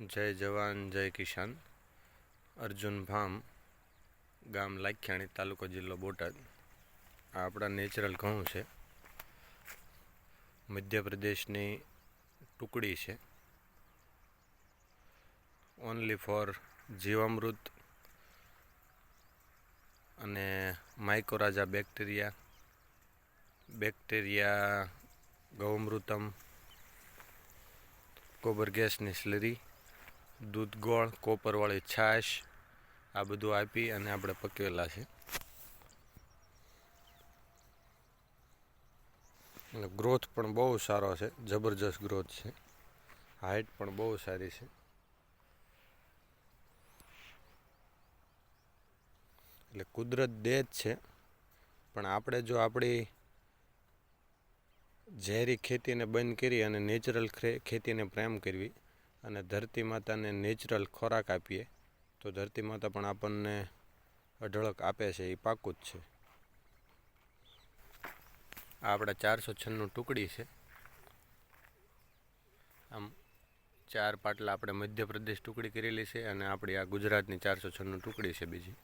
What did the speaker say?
જય જવાન, જય કિસાન. અર્જુન ભામ, ગામ લાખ્યાણી, તાલુકો જિલ્લો બોટાદ. આ આપણા નેચરલ ઘઉં છે. મધ્યપ્રદેશની ટુકડી છે. ઓનલી ફોર જીવામૃત અને માઇકોરાજા બેક્ટેરિયા બેક્ટેરિયા ગૌમૃતમ, ગોબર ગેસની સ્લરી દૂધ, ગોળ, કોપરવાળી છાશ આ બધું આપી અને આપણે પકવેલા છે. અને ગ્રોથ પણ બહુ સારો છે. જબરજસ્ત ગ્રોથ છે. હાઇટ પણ બહુ સારી છે. એટલે કુદરત દે જ છે. પણ આપણે જો આપણી ઝેરી ખેતીને બંધ કરી અને નેચરલ ખેતીને પ્રેમ કરવી અને ધરતી માતાને નેચરલ ખોરાક આપીએ, તો ધરતી માતા પણ આપણને અઢળક આપે છે, એ પાકું જ છે. આ આપણા ચારસો છન્નું ટુકડી છે. આમ ચાર પાટલા આપણે મધ્યપ્રદેશ ટુકડી કરેલી છે અને આપણી આ ગુજરાતની ચારસો છન્નું ટુકડી છે બીજી.